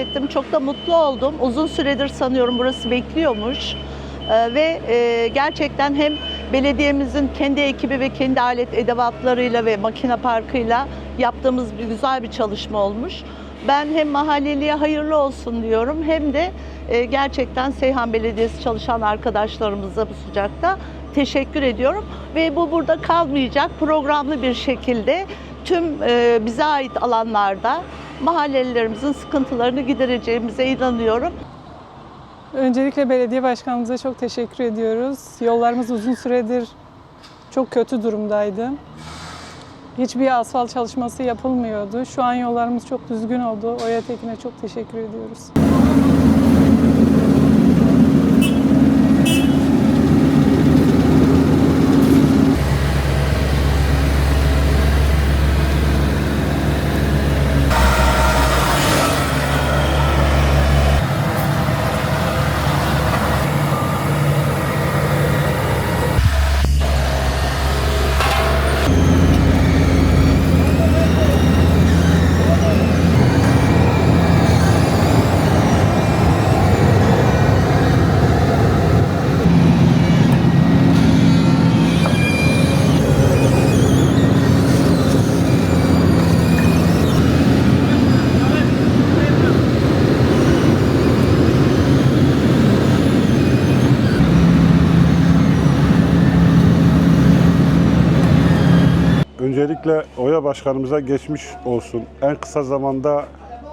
ettim. Çok da mutlu oldum. Uzun süredir sanıyorum burası bekliyormuş. Ee, ve e, gerçekten hem belediyemizin kendi ekibi ve kendi alet edevatlarıyla ve makine parkıyla yaptığımız bir güzel bir çalışma olmuş. Ben hem mahalleliye hayırlı olsun diyorum hem de e, gerçekten Seyhan Belediyesi çalışan arkadaşlarımıza bu sıcakta teşekkür ediyorum. Ve bu burada kalmayacak programlı bir şekilde tüm e, bize ait alanlarda mahallelilerimizin sıkıntılarını gidereceğimize inanıyorum. Öncelikle belediye başkanımıza çok teşekkür ediyoruz. Yollarımız uzun süredir çok kötü durumdaydı. Hiçbir asfalt çalışması yapılmıyordu. Şu an yollarımız çok düzgün oldu. Oya Tekin'e çok teşekkür ediyoruz. Öncelikle Oya Başkanımıza geçmiş olsun. En kısa zamanda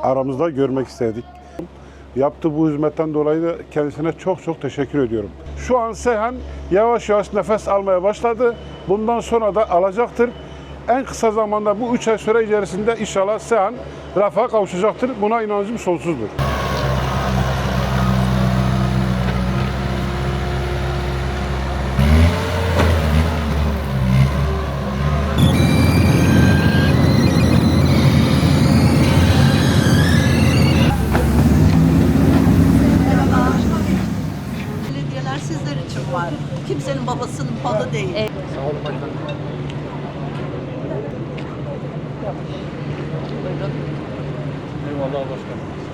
aramızda görmek istedik. Yaptığı bu hizmetten dolayı da kendisine çok çok teşekkür ediyorum. Şu an Seyhan yavaş yavaş nefes almaya başladı. Bundan sonra da alacaktır. En kısa zamanda bu üç ay süre içerisinde inşallah Seyhan rafa kavuşacaktır. Buna inancım sonsuzdur. Var. Kimsenin babasının balı değil. Eyvallah başkanım.